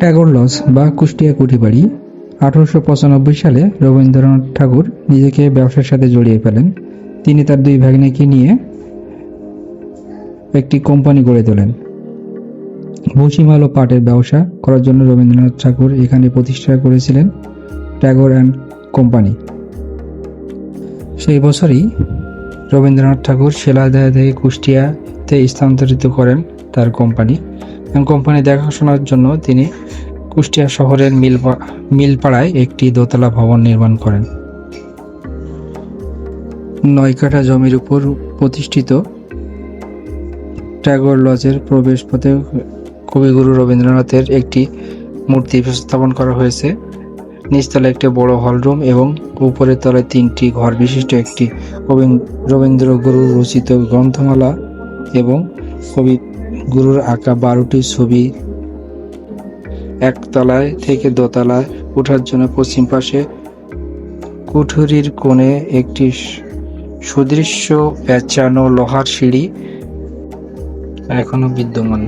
Tagore lodge বা কুষ্টিয়া কুঠিবাড়ি, আঠারোশো পঁচানব্বই সালে রবীন্দ্রনাথ ঠাকুর নিজেকে ব্যবসার সাথে জড়িয়ে ফেলেন। তিনি তার দুই ভাগ্নেকে নিয়ে একটি কোম্পানি গড়ে তোলেন। ভুসিমাল ও পাটের ব্যবসা করার জন্য রবীন্দ্রনাথ ঠাকুর এখানে প্রতিষ্ঠা করেছিলেন ট্যাগর অ্যান্ড কোম্পানি। সেই বছরই রবীন্দ্রনাথ ঠাকুর শিলাদহ থেকে কুষ্টিয়াতে স্থানান্তরিত করেন তার কোম্পানি। কোম্পানি দেখাশোনার জন্য তিনি কুষ্টিয়া শহরের মিলপা মিলপাড়ায় একটি দোতলা ভবন নির্মাণ করেন। নয় কাঠা জমির উপর প্রতিষ্ঠিত ট্যাগর লজের প্রবেশ পথে কবিগুরু রবীন্দ্রনাথের একটি মূর্তি স্থাপন করা হয়েছে। নিচতলায় একটি বড় হলরুম এবং উপরের তলায় তিনটি ঘর বিশিষ্ট একটি রবীন- রবীন্দ্র গুরু রচিত গ্রন্থমালা এবং কবি গুরুর আঁকা বারোটি ছবি। একতলায় থেকে দোতলায় ওঠার জন্য পশ্চিম পাশে কুঠুরির কোণে একটি সুদৃশ্য পেঁচানো লোহার সিঁড়ি, এখনও বিদ্যমান।